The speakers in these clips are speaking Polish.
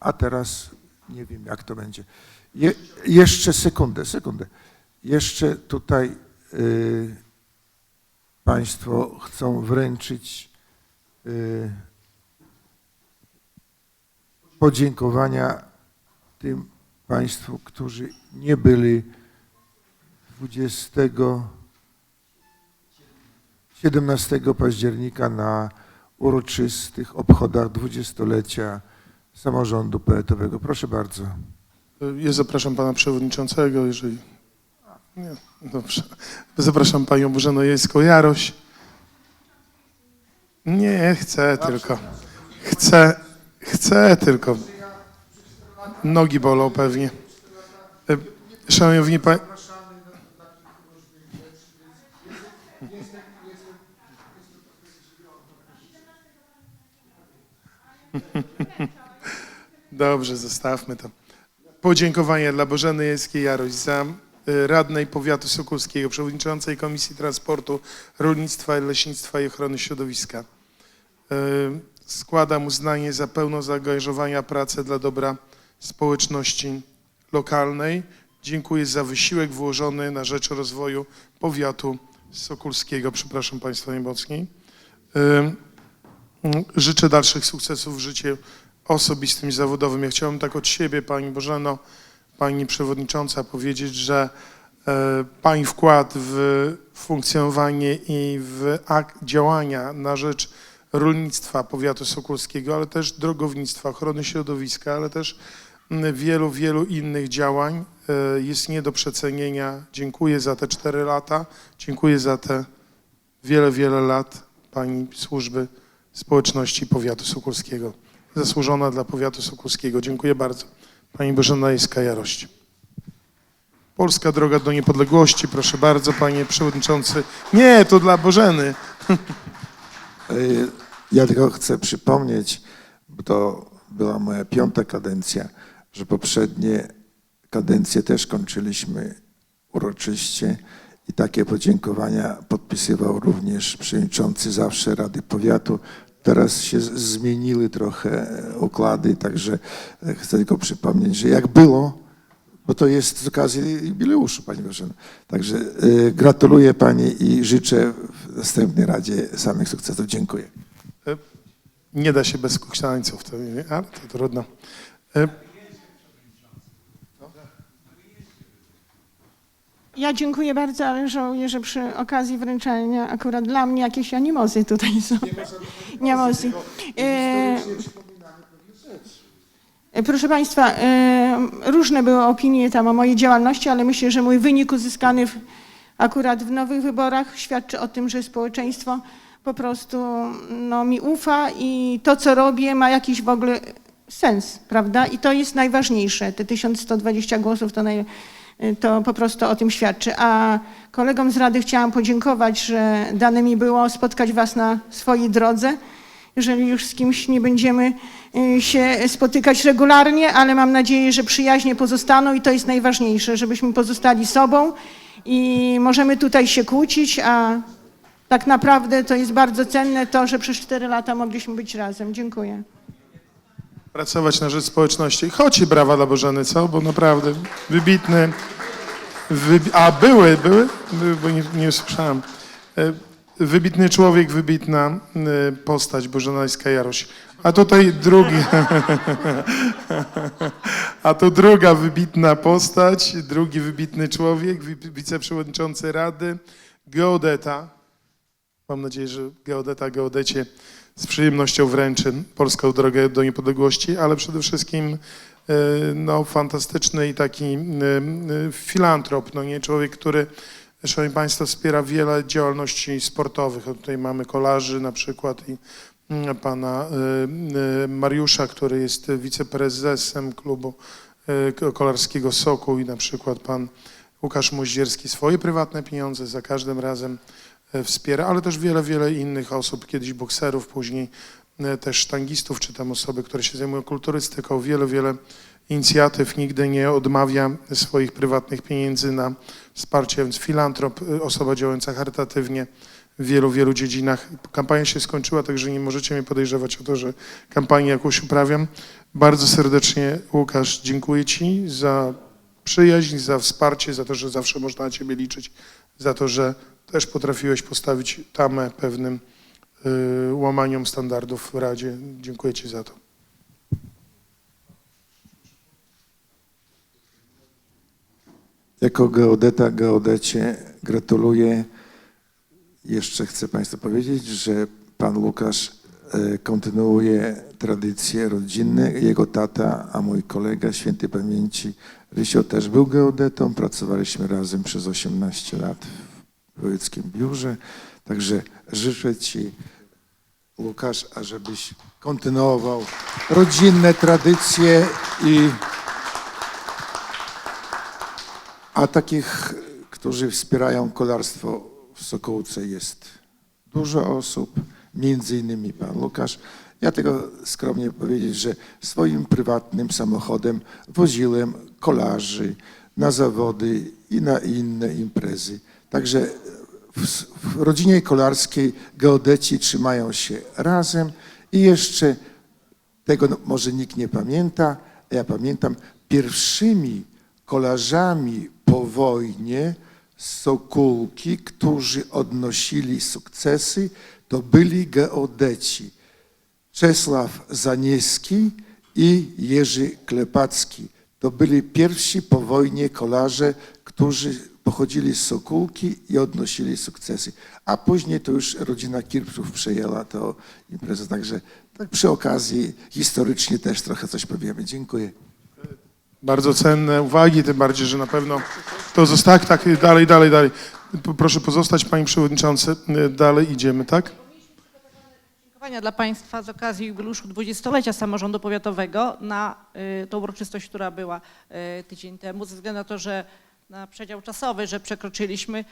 a teraz nie wiem, jak to będzie. Je, jeszcze sekundę, sekundę. Jeszcze tutaj y, Państwo chcą wręczyć y, podziękowania tym Państwu, którzy nie byli 20, 17 października na uroczystych obchodach dwudziestolecia samorządu powiatowego. Proszę bardzo. Ja zapraszam pana przewodniczącego, jeżeli... Nie, dobrze. Zapraszam panią Bożenę Jejską-Jaroś. Nie, chcę tylko. Chcę, chcę tylko. Nogi bolą pewnie. Szanowni państwo... Dobrze, zostawmy to. Podziękowania dla Bożeny Jejskiej-Jaroś za y, radnej powiatu sokulskiego, przewodniczącej Komisji Transportu, Rolnictwa, Leśnictwa i Ochrony Środowiska. Y, Składam uznanie za pełno zaangażowania pracę dla dobra społeczności lokalnej. Dziękuję za wysiłek włożony na rzecz rozwoju powiatu sokulskiego. Przepraszam Państwa najmocniej. Y, Życzę dalszych sukcesów w życiu osobistym i zawodowym. Ja chciałbym tak od siebie, Pani Bożeno, Pani Przewodnicząca, powiedzieć, że e, Pani wkład w funkcjonowanie i w ak- działania na rzecz rolnictwa powiatu sokolskiego, ale też drogownictwa, ochrony środowiska, ale też wielu, wielu innych działań e, jest nie do przecenienia. Dziękuję za te cztery lata, dziękuję za te wiele, wiele lat Pani służby społeczności powiatu sokolskiego zasłużona dla powiatu sokulskiego. Dziękuję bardzo. Pani Bożena Jejska-Jarość. Polska droga do niepodległości, proszę bardzo, panie przewodniczący. Nie, to dla Bożeny. Ja tylko chcę przypomnieć, bo to była moja piąta kadencja, że poprzednie kadencje też kończyliśmy uroczyście i takie podziękowania podpisywał również przewodniczący zawsze Rady Powiatu. Teraz się zmieniły trochę układy, także e, chcę tylko przypomnieć, że jak było, bo to jest z okazji jubileuszu, Pani Bożena. Także y, gratuluję Pani i życzę w następnej Radzie samych sukcesów. Dziękuję. Nie da się bez nie, ale to trudno. Ja dziękuję bardzo, ale żałuję, że przy okazji wręczania akurat dla mnie jakieś animozy tutaj są. Nie ma emocji. E, Proszę Państwa, e, różne były opinie tam o mojej działalności, ale myślę, że mój wynik uzyskany w, akurat w nowych wyborach świadczy o tym, że społeczeństwo po prostu no, mi ufa i to, co robię, ma jakiś w ogóle sens, prawda? I to jest najważniejsze. Te 1120 głosów to, naj, to po prostu o tym świadczy. A kolegom z Rady chciałam podziękować, że dane mi było spotkać Was na swojej drodze jeżeli już z kimś nie będziemy y, się spotykać regularnie, ale mam nadzieję, że przyjaźnie pozostaną i to jest najważniejsze, żebyśmy pozostali sobą i możemy tutaj się kłócić, a tak naprawdę to jest bardzo cenne to, że przez cztery lata mogliśmy być razem. Dziękuję. Pracować na rzecz społeczności. Chodź i brawa dla Bożeny, co? Bo naprawdę wybitny. Wybi a były, były? Bo nie, nie usłyszałem. E, Wybitny człowiek, wybitna e, postać Bożena Jaroś. A tutaj drugi. A to druga wybitna postać, drugi wybitny człowiek, wi- wiceprzewodniczący Rady, geodeta. Mam nadzieję, że geodeta geodecie z przyjemnością wręczy Polską Drogę do Niepodległości, ale przede wszystkim e, no, fantastyczny i taki e, e, filantrop, no nie człowiek, który, szanowni państwo, wspiera wiele działalności sportowych. O, Tutaj mamy kolarzy na przykład i mm, pana Mariusza, który jest wiceprezesem klubu ko- kolarskiego Soku i na przykład pan Łukasz Moździerski swoje prywatne pieniądze za każdym razem wspiera, ale też wiele, wiele innych osób, kiedyś bokserów, później e, też sztangistów, czy tam osoby, które się zajmują kulturystyką, wiele, wiele inicjatyw, nigdy nie odmawia swoich prywatnych pieniędzy na wsparcie, więc filantrop, e, osoba działająca charytatywnie, w wielu, wielu dziedzinach. Kampania się skończyła, także nie możecie mnie podejrzewać o to, że kampanię jakąś uprawiam. Bardzo serdecznie, Łukasz, dziękuję Ci za przyjaźń, za wsparcie, za to, że zawsze można na Ciebie liczyć, za to, że też potrafiłeś postawić tamę pewnym y, łamaniom standardów w Radzie. Dziękuję Ci za to. Jako geodeta, geodecie gratuluję. Jeszcze chcę Państwu powiedzieć, że Pan Łukasz e, kontynuuje tradycje rodzinne. Jego tata, a mój kolega świętej pamięci Rysio też był geodetą. Pracowaliśmy razem przez 18 lat wojewódzkim biurze. Także życzę Ci, Łukasz, ażebyś kontynuował rodzinne tradycje i a takich, którzy wspierają kolarstwo w Sokołce jest dużo osób, między innymi pan Łukasz. Ja tego skromnie powiedzieć, że swoim prywatnym samochodem woziłem kolarzy na zawody i na inne imprezy. Także w, w rodzinie kolarskiej geodeci trzymają się razem i jeszcze tego no, może nikt nie pamięta, a ja pamiętam, pierwszymi kolarzami po wojnie z Sokółki, którzy odnosili sukcesy, to byli geodeci. Czesław Zanieski i Jerzy Klepacki. To byli pierwsi po wojnie kolarze, którzy pochodzili z Sokółki i odnosili sukcesy. A później to już rodzina Kirpczów przejęła tę imprezę. Także tak przy okazji historycznie też trochę coś powiemy. Dziękuję. Bardzo cenne uwagi, tym bardziej, że na pewno to zostało tak, tak, dalej, dalej, dalej. Proszę pozostać, Panie Przewodniczący. Dalej idziemy, tak? Podziękowania dla Państwa z okazji jubileuszu 20-lecia samorządu powiatowego na y, tą uroczystość, która była y, tydzień temu. Ze względu na to, że na przedział czasowy, że przekroczyliśmy,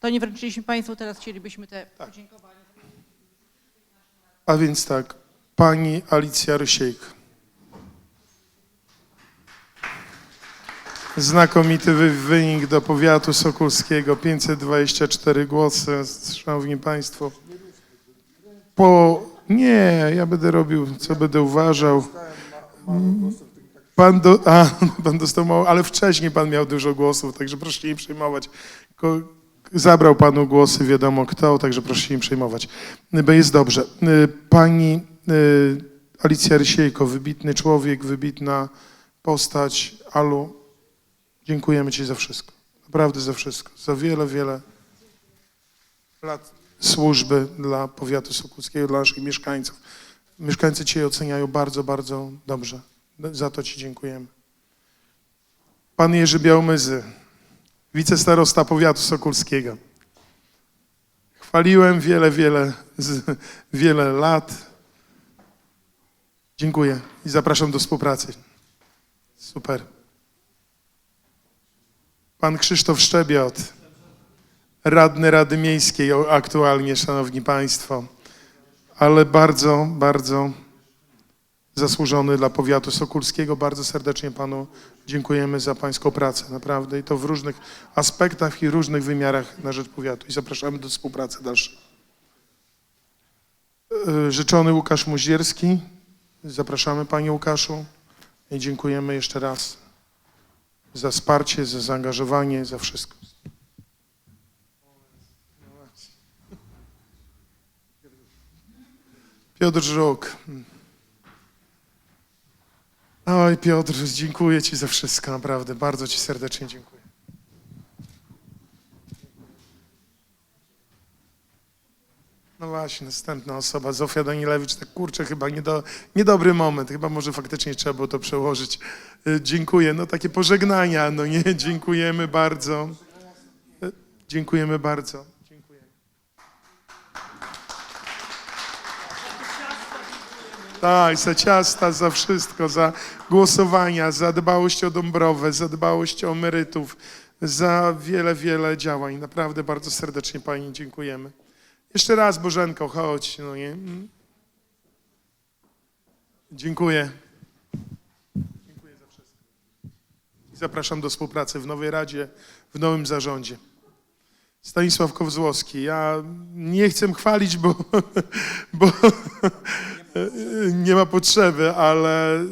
to nie wręczyliśmy Państwu, teraz chcielibyśmy te podziękowania. A więc tak, Pani Alicja Rysiejko. Znakomity wy- wynik do powiatu sokolskiego, 524 głosy, szanowni państwo. Po, nie, ja będę robił, co będę uważał. Pan, do, a, pan dostał mało, ale wcześniej pan miał dużo głosów, także proszę się nie przejmować. Ko, zabrał panu głosy, wiadomo kto, także proszę się nie przejmować. Bo jest dobrze. Y, Pani y, Alicja Rysiejko, wybitny człowiek, wybitna postać. Alu, dziękujemy Ci za wszystko. Naprawdę za wszystko. Za wiele, wiele lat służby dla powiatu sokuckiego, dla naszych mieszkańców. Mieszkańcy Cię oceniają bardzo, bardzo dobrze. Za to Ci dziękujemy. Pan Jerzy Białmyzy, wicestarosta powiatu sokulskiego. Chwaliłem wiele, wiele, z, wiele lat. Dziękuję i zapraszam do współpracy. Super. Pan Krzysztof Szczebiot, radny Rady Miejskiej aktualnie, szanowni państwo, ale bardzo, bardzo zasłużony dla powiatu sokulskiego. Bardzo serdecznie panu dziękujemy za pańską pracę, naprawdę i to w różnych aspektach i różnych wymiarach na rzecz powiatu i zapraszamy do współpracy dalszej. E, Życzony Łukasz Muzierski, zapraszamy panie Łukaszu i dziękujemy jeszcze raz za wsparcie, za zaangażowanie, za wszystko. Piotr Żuk. Oj, Piotr, dziękuję Ci za wszystko, naprawdę. Bardzo Ci serdecznie dziękuję. No właśnie, następna osoba, Zofia Danielewicz, tak kurczę, chyba niedo, niedobry moment, chyba może faktycznie trzeba było to przełożyć. Y, Dziękuję, no takie pożegnania, no nie, dziękujemy bardzo. Y, Dziękujemy bardzo. Dziękujemy. Tak, za ciasta, za wszystko, za głosowania, za dbałość o Dąbrowę, za dbałość o emerytów, za wiele, wiele działań. Naprawdę bardzo serdecznie Pani dziękujemy. Jeszcze raz, Bożenko, chodź, no nie? Dziękuję. Dziękuję za wszystko. Zapraszam do współpracy w nowej Radzie, w nowym zarządzie. Stanisław Kozłowski. Ja nie chcę chwalić, bo, bo nie ma potrzeby, ale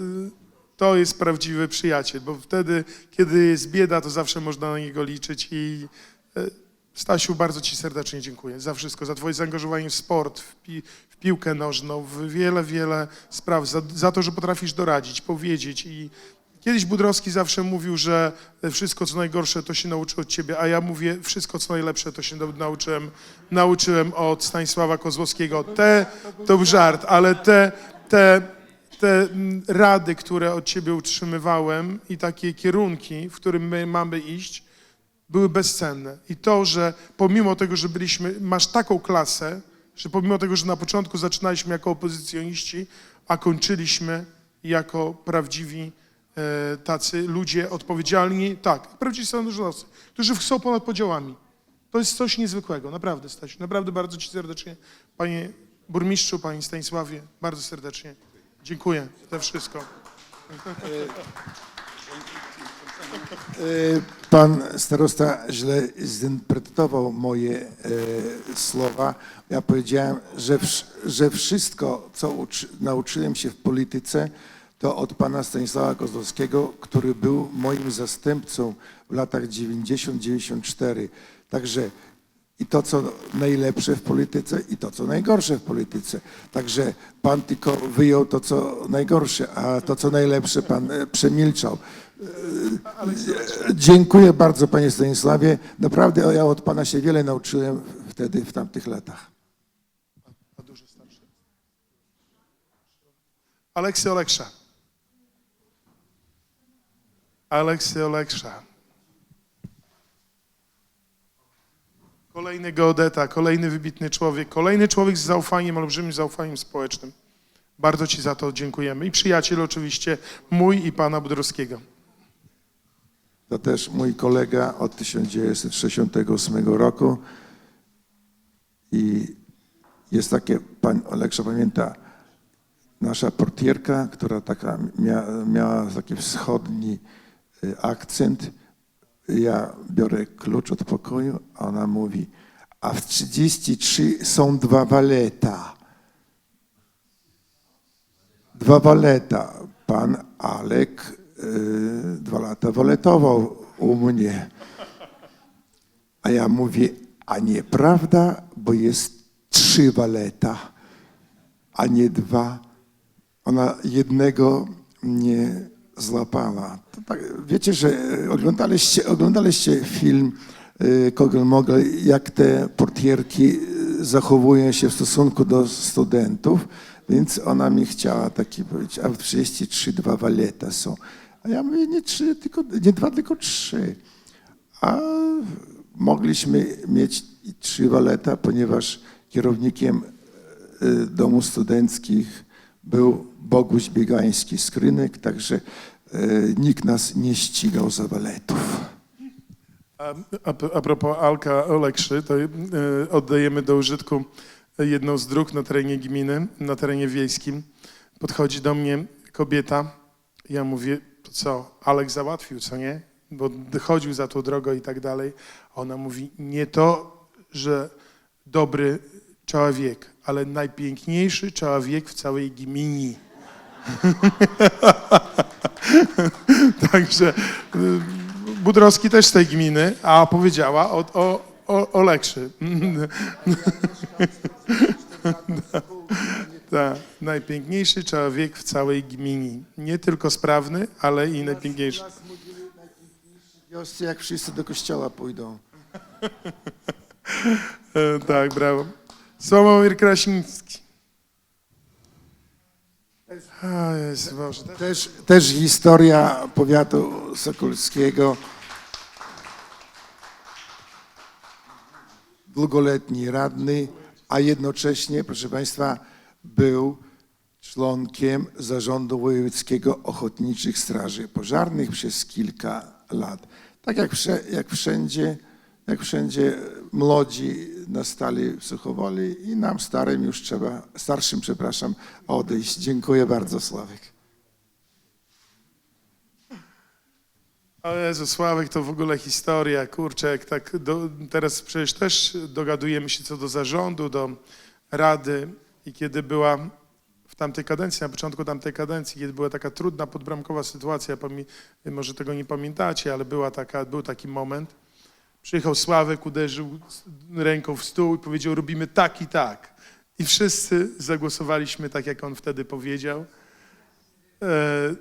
to jest prawdziwy przyjaciel, bo wtedy, kiedy jest bieda, to zawsze można na niego liczyć i e, Stasiu, bardzo Ci serdecznie dziękuję za wszystko, za Twoje zaangażowanie w sport, w, pi, w piłkę nożną, w wiele, wiele spraw, za, za to, że potrafisz doradzić, powiedzieć i Kiedyś Budrowski zawsze mówił, że wszystko co najgorsze to się nauczy od ciebie, a ja mówię, wszystko co najlepsze to się nau- nauczyłem, nauczyłem od Stanisława Kozłowskiego. Te, to był żart, ale te, te, te rady, które od ciebie utrzymywałem i takie kierunki, w którym my mamy iść, były bezcenne. I to, że pomimo tego, że byliśmy, masz taką klasę, że pomimo tego, że na początku zaczynaliśmy jako opozycjoniści, a kończyliśmy jako prawdziwi e, tacy ludzie odpowiedzialni, tak, prawdziwi samorządowcy, którzy są ponad podziałami. To jest coś niezwykłego, naprawdę Stasiu, naprawdę bardzo Ci serdecznie, Panie Burmistrzu, Panie Stanisławie, bardzo serdecznie dziękuję za wszystko. E, Pan starosta źle zinterpretował moje e, słowa. Ja powiedziałem, że, że wszystko, co uczy, nauczyłem się w polityce, to od pana Stanisława Kozłowskiego, który był moim zastępcą w latach 90-94. Także i to, co najlepsze w polityce, i to, co najgorsze w polityce. Także pan tylko wyjął to, co najgorsze, a to, co najlepsze, pan e, przemilczał. Dziękuję bardzo, panie Stanisławie. Naprawdę ja od pana się wiele nauczyłem wtedy, w tamtych latach. Aleksy Oleksza. Aleksy Oleksza. Kolejny geodeta, kolejny wybitny człowiek, kolejny człowiek z zaufaniem, olbrzymim zaufaniem społecznym. Bardzo Ci za to dziękujemy. I przyjaciel oczywiście mój i pana Budrowskiego. To też mój kolega od 1968 roku. I jest takie, pan Oleksza pamięta, nasza portierka, która taka mia, miała taki wschodni akcent. Ja biorę klucz od pokoju, a ona mówi, a w 33 są dwa waleta. Dwa waleta. Pan Alek y, dwa lata waletował u mnie. A ja mówię, a nieprawda, bo jest trzy waleta, a nie dwa. Ona jednego nie złapała. Tak, wiecie, że oglądaliście, oglądaliście film y, Kogel Mogel, jak te portierki y, zachowują się w stosunku do studentów, więc ona mi chciała taki powiedzieć, a w 33 dwa waleta są. A ja mówię, nie trzy, tylko, nie dwa, tylko trzy. A mogliśmy mieć trzy waleta, ponieważ kierownikiem domu studenckich był Boguś Biegański z Krynek, także nikt nas nie ścigał za waletów. A, a, a propos Alka Olekszy, to y, oddajemy do użytku jedną z dróg na terenie gminy, na terenie wiejskim. Podchodzi do mnie kobieta, ja mówię, to co, Alek załatwił, co nie? Bo chodził za tą drogą i tak dalej. Ona mówi, nie to, że dobry człowiek, ale najpiękniejszy człowiek w całej gminie. Także y, Budrowski też z tej gminy, a powiedziała o, o, o, o Lekszy. Tak, najpiękniejszy człowiek w całej gminie. Nie tylko sprawny, ale i najpiękniejszy. Wiosce, jak wszyscy do kościoła pójdą. E, tak, brawo. Sławomir Krasiński. Jest Boże. Też, też historia powiatu sokolskiego. Długoletni radny, a jednocześnie, proszę Państwa, był członkiem zarządu wojewódzkiego ochotniczych straży pożarnych przez kilka lat. Tak jak, jak wszędzie, jak wszędzie młodzi nastali w Suchowoli i nam starym już trzeba, starszym przepraszam, odejść. Dziękuję bardzo, Sławek. O Jezu, Sławek to w ogóle historia, kurczę, jak tak do, teraz przecież też dogadujemy się co do zarządu, do rady i kiedy była w tamtej kadencji, na początku tamtej kadencji, kiedy była taka trudna podbramkowa sytuacja, może tego nie pamiętacie, ale była taka, był taki moment, przyjechał Sławek, uderzył ręką w stół i powiedział, robimy tak i tak. I wszyscy zagłosowaliśmy tak, jak on wtedy powiedział. E,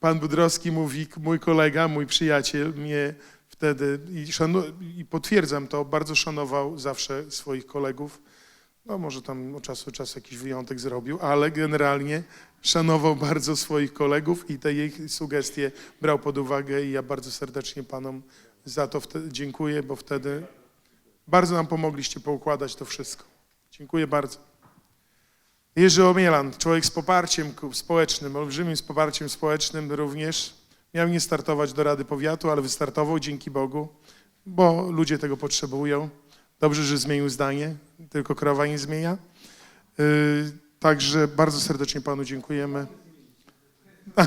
Pan Budrowski mówi, mój kolega, mój przyjaciel mnie wtedy, i, i potwierdzam to, bardzo szanował zawsze swoich kolegów. No może tam od czasu do czasu jakiś wyjątek zrobił, ale generalnie szanował bardzo swoich kolegów i te ich sugestie brał pod uwagę i ja bardzo serdecznie panom za to dziękuję, bo wtedy bardzo nam pomogliście poukładać to wszystko. Dziękuję bardzo. Jerzy Omielan, człowiek z poparciem społecznym, olbrzymim z poparciem społecznym również. Miał nie startować do Rady Powiatu, ale wystartował, dzięki Bogu, bo ludzie tego potrzebują. Dobrze, że zmienił zdanie, tylko krowa nie zmienia. Yy, Także bardzo serdecznie panu dziękujemy.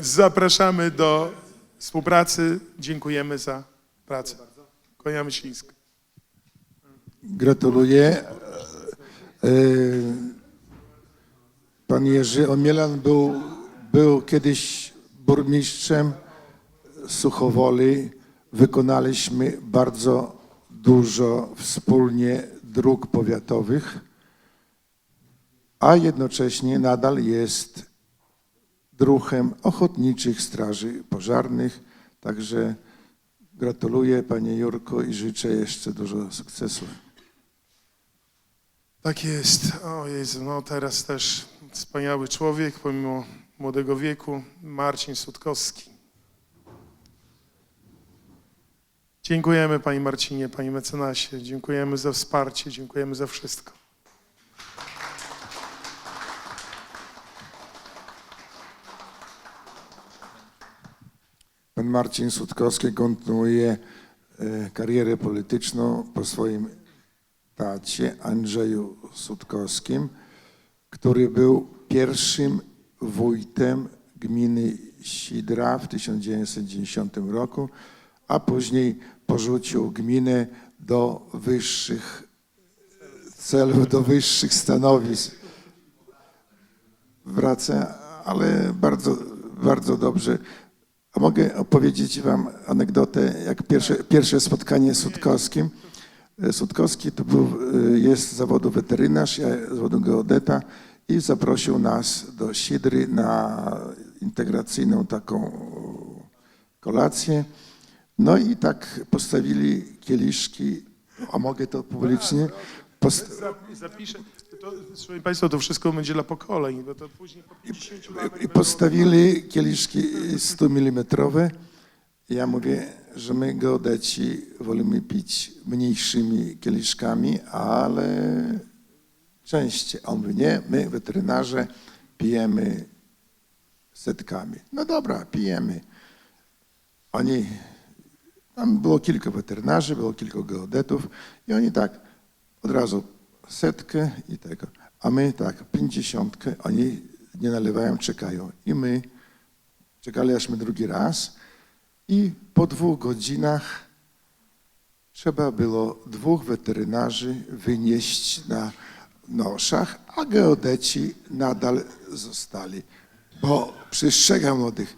Zapraszamy do współpracy. Dziękujemy za pracę. Kłaniamy ślisk. Gratuluję. E, Pan Jerzy Omielan był, był kiedyś burmistrzem Suchowoli. Wykonaliśmy bardzo dużo wspólnie dróg powiatowych, a jednocześnie nadal jest druhem ochotniczych straży pożarnych. Także gratuluję Panie Jurko i życzę jeszcze dużo sukcesów. Tak jest. O Jezu, no teraz też wspaniały człowiek, pomimo młodego wieku, Marcin Sutkowski. Dziękujemy Panie Marcinie, Panie mecenasie, dziękujemy za wsparcie, dziękujemy za wszystko. Marcin Sutkowski kontynuuje e, karierę polityczną po swoim tacie Andrzeju Sutkowskim, który był pierwszym wójtem gminy Sidra w 1990 roku, a później porzucił gminę do wyższych celów, do wyższych stanowisk. Wraca, ale bardzo, bardzo dobrze. A mogę opowiedzieć Wam anegdotę, jak pierwsze, pierwsze spotkanie z Sutkowskim. E, Sutkowski to był, e, jest z zawodu weterynarz, ja z zawodu geodeta i zaprosił nas do Sidry na integracyjną taką kolację. No i tak postawili kieliszki, a mogę to publicznie? Post- Zapiszę, to, szanowni Państwo, to wszystko będzie dla pokoleń, bo to później po 50 latach I będą- postawili kieliszki 100 mm. Ja mówię, że my geodeci wolimy pić mniejszymi kieliszkami, ale częściej. On mówi, nie, my weterynarze pijemy setkami. No dobra, pijemy. Oni, tam było kilka weterynarzy, było kilku geodetów i oni tak od razu setkę i tego. A my tak, pięćdziesiątkę, oni nie nalewają, czekają. I my czekali aż my drugi raz i po dwóch godzinach trzeba było dwóch weterynarzy wynieść na noszach, a geodeci nadal zostali. Bo przestrzegam młodych,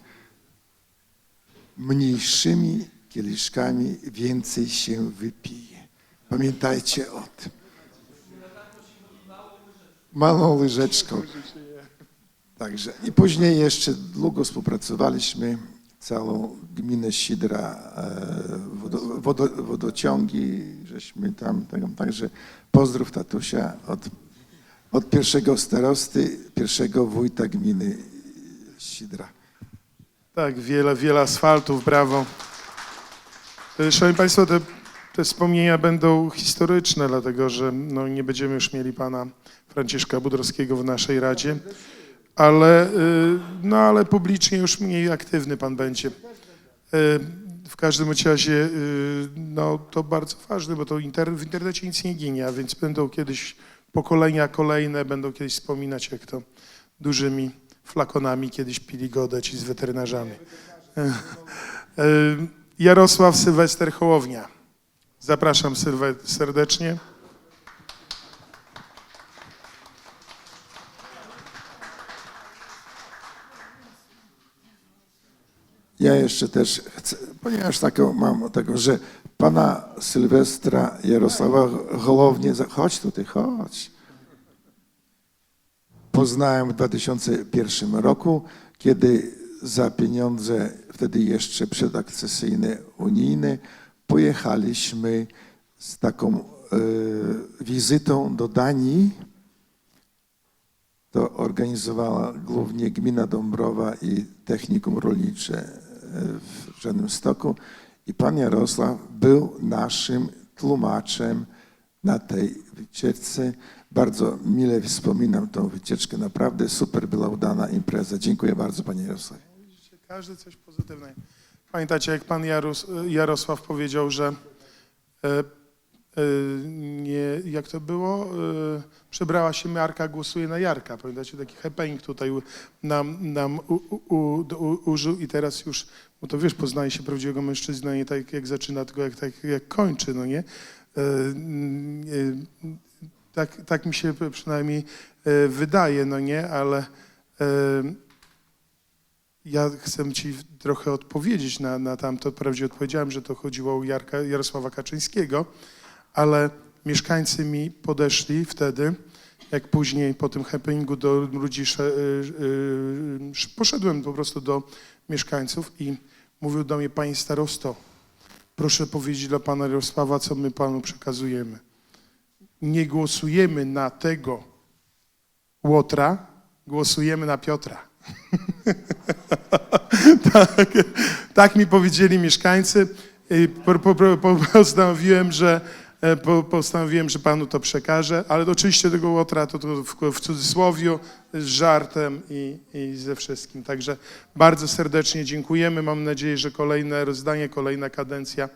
mniejszymi kieliszkami więcej się wypije. Pamiętajcie o tym. Małą łyżeczką. Także i później jeszcze długo współpracowaliśmy, całą gminę Sidra, e, wodo, wodo, wodociągi, żeśmy tam, tego, także pozdrów tatusia od, od pierwszego starosty, pierwszego wójta gminy Sidra. Tak, wiele, wiele asfaltów, brawo. E, Szanowni Państwo, te, te wspomnienia będą historyczne, dlatego że no, nie będziemy już mieli pana Franciszka Budrowskiego w naszej Radzie, ale, y, no, ale publicznie już mniej aktywny pan będzie. Y, W każdym razie y, no, to bardzo ważne, bo to inter, w internecie nic nie ginie, a więc będą kiedyś pokolenia kolejne, będą kiedyś wspominać, jak to dużymi flakonami kiedyś pili godę ci z weterynarzami. Jarosław Sylwester Hołownia. Zapraszam serdecznie. Ja jeszcze też chcę, ponieważ taką mam tego, że pana Sylwestra Jarosława Hołownię, chodź tutaj, chodź. Poznałem w 2001 roku, kiedy za pieniądze, wtedy jeszcze przedakcesyjne unijne, pojechaliśmy z taką e, wizytą do Danii. To organizowała głównie gmina Dąbrowa i technikum rolnicze e, w Żenym-Stoku. I pan Jarosław był naszym tłumaczem na tej wycieczce. Bardzo mile wspominam tą wycieczkę. Naprawdę super była udana impreza. Dziękuję bardzo, panie Jarosławie. Każdy coś pozytywnego. Pamiętacie, jak pan Jarus, Jarosław powiedział, że e, e, nie, jak to było? E, przebrała się Marka, głosuje na Jarka. Pamiętacie, taki happening tutaj nam, nam u, u, u, użył i teraz już, bo to wiesz, poznaje się prawdziwego mężczyznę nie tak jak zaczyna, tylko jak, tak, jak kończy, no nie? Tak, tak mi się przynajmniej wydaje, no nie, ale ja chcę ci trochę odpowiedzieć na, na tamto. Wprawdzie odpowiedziałem, że to chodziło o Jarka, Jarosława Kaczyńskiego, ale mieszkańcy mi podeszli wtedy, jak później po tym happeningu do ludzi y, y, sz- poszedłem po prostu do mieszkańców i mówił do mnie, panie starosto, proszę powiedzieć dla pana Jarosława, co my panu przekazujemy. Nie głosujemy na tego Łotra, głosujemy na Piotra. tak, tak mi powiedzieli mieszkańcy. I po, po, po, postanowiłem, że e, po, postanowiłem, że panu to przekażę, ale oczywiście tego łotra to, to w, w cudzysłowiu, z żartem i, i ze wszystkim. Także bardzo serdecznie dziękujemy. Mam nadzieję, że kolejne rozdanie, kolejna kadencja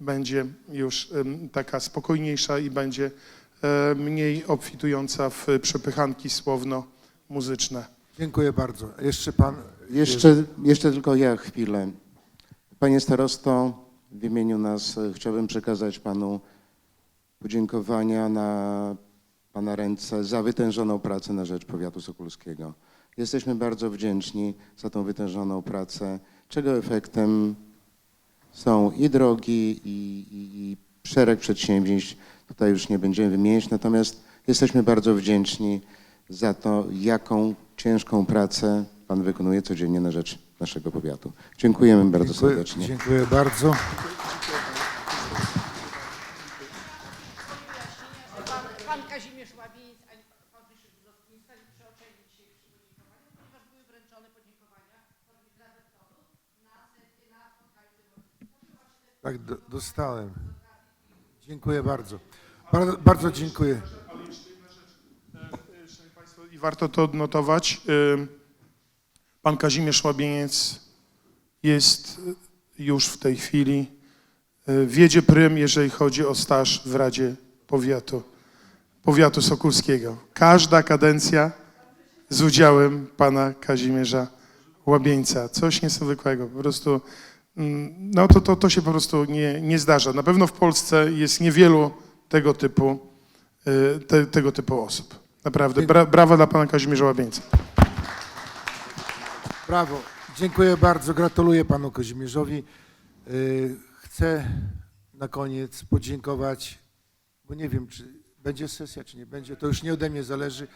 będzie już taka spokojniejsza i będzie e, mniej obfitująca w przepychanki słowno-muzyczne. Dziękuję bardzo. Jeszcze pan. Jeszcze, jeszcze tylko ja chwilę. Panie starosto, w imieniu nas chciałbym przekazać panu podziękowania na pana ręce za wytężoną pracę na rzecz powiatu sokolskiego. Jesteśmy bardzo wdzięczni za tą wytężoną pracę, czego efektem są i drogi, i, i, i szereg przedsięwzięć. Tutaj już nie będziemy wymieniać, natomiast jesteśmy bardzo wdzięczni za to, jaką ciężką pracę Pan wykonuje codziennie na rzecz naszego powiatu. Dziękujemy bardzo Dziękuję, serdecznie. dziękuję bardzo. Pan, Kazimierz pan- nie stali przeoczeni podziękowaniu, ponieważ były wręczone podziękowania. Tak, do, dostałem. Dziękuję bardzo. Bardzo, bardzo dziękuję. Warto to odnotować. Pan Kazimierz Łabieniec jest y, już w tej chwili, y, wiedzie prym, jeżeli chodzi o staż w Radzie Powiatu, Powiatu Sokulskiego. Każda kadencja z udziałem pana Kazimierza Łabieńca. Coś niezwykłego. Po prostu, mm, no to, to, to się po prostu nie, nie zdarza. Na pewno w Polsce jest niewielu tego typu, y, te, tego typu osób. Naprawdę, bra, dla pana Kazimierza Łabieńca. Brawo. Dziękuję bardzo. Gratuluję panu Kazimierzowi. Y, Chcę na koniec podziękować, bo nie wiem, czy będzie sesja, czy nie będzie, to już nie ode mnie zależy.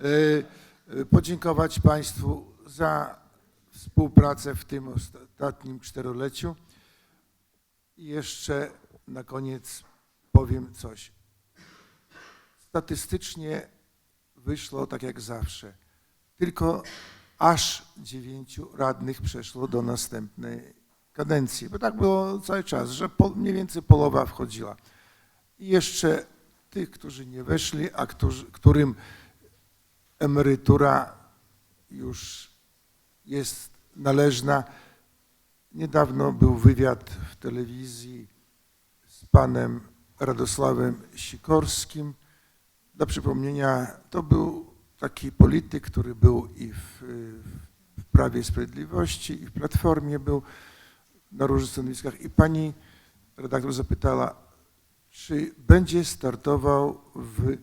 Y, y, Podziękować państwu za współpracę w tym ostatnim czteroleciu. I jeszcze na koniec powiem coś. Statystycznie wyszło tak jak zawsze. Tylko aż dziewięciu radnych przeszło do następnej kadencji, bo tak było cały czas, że po, mniej więcej połowa wchodziła. I jeszcze tych, którzy nie weszli, a którzy, którym emerytura już jest należna. Niedawno był wywiad w telewizji z panem Radosławem Sikorskim. Dla przypomnienia, to był taki polityk, który był i w, w Prawie i Sprawiedliwości, i w Platformie był na różnych stanowiskach. I pani redaktor zapytała, czy będzie startował w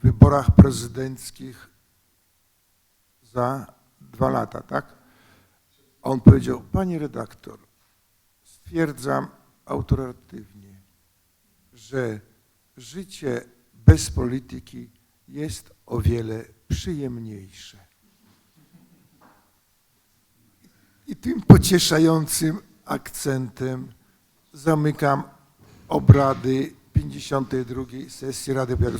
wyborach prezydenckich za dwa lata, tak? A on powiedział, pani redaktor, stwierdzam autorytatywnie, że życie bez polityki jest o wiele przyjemniejsze. I tym pocieszającym akcentem zamykam obrady 52. sesji Rady Powiatu.